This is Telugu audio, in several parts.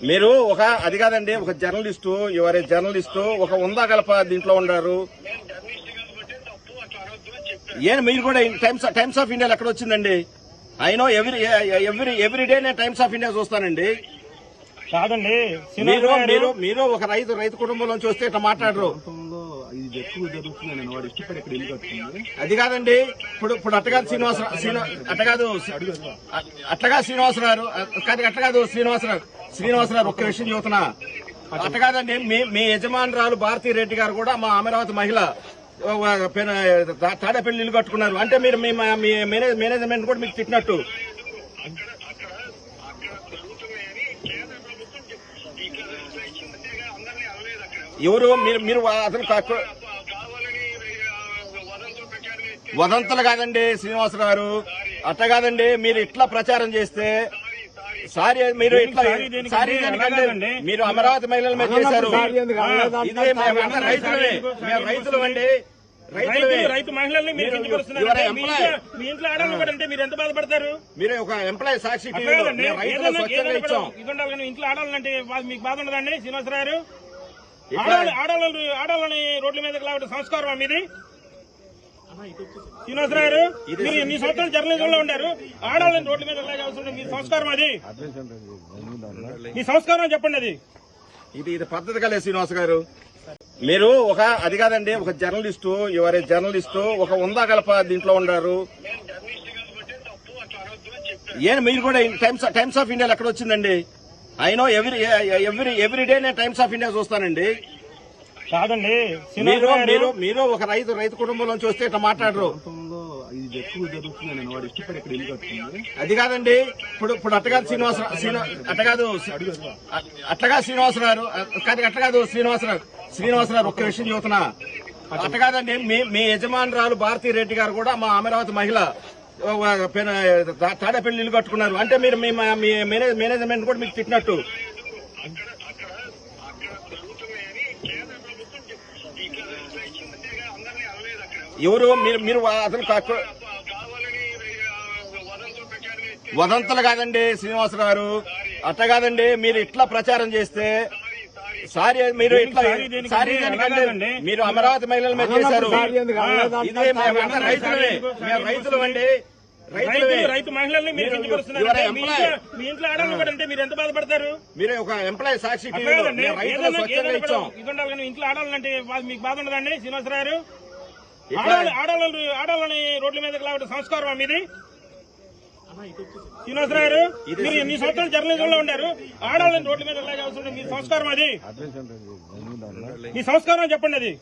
మీరు ఒక అది కాదండి ఒక జర్నలిస్టు ఎవరే జర్నలిస్టు ఒక ఉందా గలప దీంట్లో ఉన్నారు నేను జర్నలిస్ట్ కాబట్టి తప్పు అట్లా అనొద్దు అని చెప్పాను ఏం మీరు కూడా టైమ్స్ టైమ్స్ ఆఫ్ ఇండియాలో ఎక్కడ వచ్చిందండి? అయినో ఎవ్రీ ఎవ్రీ ఎవ్రీ డే నేను టైమ్స్ ఆఫ్ ఇండియా చూస్తానండి. కాదండి మీరు మీరు మీరు ఒక రైతు రైతు కుటుంబంలోంచి వస్తే ఇట్లా మాట్లాడరు. అది కాదండి ఇప్పుడు ఇప్పుడు అట్టగాదు శ్రీనివాసరావు శ్రీనివా అట్టగాదు అట్టగా శ్రీనివాసరావు కాదు అట్టగాదు శ్రీనివాసరావు. శ్రీనివాసరావు ఒక్క విషయం చెబుతున్నా. అట్ట కాదండి మీ మీ యజమానురాలు భారతీ రెడ్డి గారు కూడా మా అమరావతి మహిళ ఒక పెన- తా- తాడేపల్లి ఇల్లు కట్టుకున్నారు. అంటే మీరు మీ మీ మేనేజ్- మేనేజ్మెంట్ కూడా మీకు తిట్టినట్టు. ఎవరు మీరు మీరు అతను కా- వదంతులు వదంతులు కాదండి శ్రీనివాసరావు గారు. అట్ట కాదండి మీరు ఇట్లా ప్రచారం చేస్తే సారీ మీరు ఇట్లా సారీ మీరు అమరావతి మహిళల మీద చేశారు. ఇదే మేము అందరం రైతులమే. మేము రైతులు అండి రైతులమే. రైతు మహిళల్ని మీరు మీ. ఇంట్లో- కూడా అంటే మీరు ఎంత బాధపడతారు? మీరు ఒక ఎంప్లాయీ సాక్షి ఇంట్లో ఆడాలంటే మీకు బాధ ఉండదండి శ్రీనివాసరావు ఆడవాళ్ళని రోడ్ల మీద సంస్కారం మీది? శ్రీనివాసరావు గారు మీరు ఎన్ని సంవత్సరాలు జర్నలిజం లో ఉండారు? ఆడవాళ్ళని రోడ్ల మీద లాగాల్సిన మీ సంస్కారం అది. మీ సంస్కారం చెప్పండి అది. ఇది ఇది పద్ధతి కలే శ్రీనివాస్ గారు. మీరు ఒక అది కాదండి ఒక జర్నలిస్టు ఎవరే జర్నలిస్టు ఒక ఉందా గలప దీంట్లో ఉన్నారు ఏం మీరు కూడా టైమ్స్ టైమ్స్ ఆఫ్ ఇండియాలో ఎక్కడ వచ్చిందండి? అయినో ఎవ్రీ ఎవ్రీ ఎవ్రీ డే నేను టైమ్స్ ఆఫ్ ఇండియా చూస్తానండి. కాదండి మీరు మీరు మీరు ఒక రైతు రైతు కుటుంబంలోంచి వస్తే ఇట్లా మాట్లాడరు. ప్రాంతంలో ఇది ఎక్కువ జరుగుతుంది నేను వాడు ఇష్టపడి ఇక్కడ ఇల్లు కట్టుకుంది. అది కాదండి ఇప్పుడు ఇప్పుడు అట్టగాదు శ్రీనివాసరావు శ్రీనివా అట్టగాదు అట్టగా శ్రీనివాసరావు కాదు అట్టగాదు శ్రీనివాసరావు శ్రీనివాసరావు ఒక్క విషయం చెబుతున్నా. అట్ట కాదండి మీ మీ యజమానురాలు భారతీ రెడ్డి గారు కూడా మా అమరావతి మహిళ తాడేపల్లి ఇల్లు కట్టుకున్నారు. అంటే మీరు మీ మీ మేనేజ్- మేనేజ్మెంట్ కూడా మీకు తిట్టినట్టు. ఎవరు? మీరు మీరు అతను వదంతులు కాదండి శ్రీనివాసరావు గారు. అట్ట కాదండి మీరు ఇట్లా ప్రచారం చేస్తే సారీ మీరు ఇట్లా సారీ దేనికి? సారీ దేనికండి. మీరు అమరావతి మహిళల మీద చేశారు. ఇదే రైతులమే. మేము రైతులు అండి. రైతు మహిళల్ని మీరు మీ. ఇంట్లో- మీ ఇంట్లో ఆడవాళ్ళు కూడా అంటే మీరు ఎంత బాధపడతారు? మీరు ఒక ఎంప్లాయీ సాక్షి రైతులు ఇంట్లో ఆడాలంటే మీకు బాధ ఉండదండి. శ్రీనివాసరావు ఆడవాళ్ళు ఆడవాళ్ళు ఆడవాళ్ళని రోడ్ల మీద లాగడం సంస్కారం మీది. శ్రీనివాసరావు గారు ఇది- మీరు ఎన్ని సంవత్సరాలు జర్నలిజం లో ఉండారు ఆడవాళ్ళని రోడ్ల మీద మీ సంస్కారం అది. మీ సంస్కారం చెప్పండి అది.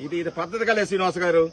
ఇది ఇది పద్ధతి కలే శ్రీనివాస్ గారు.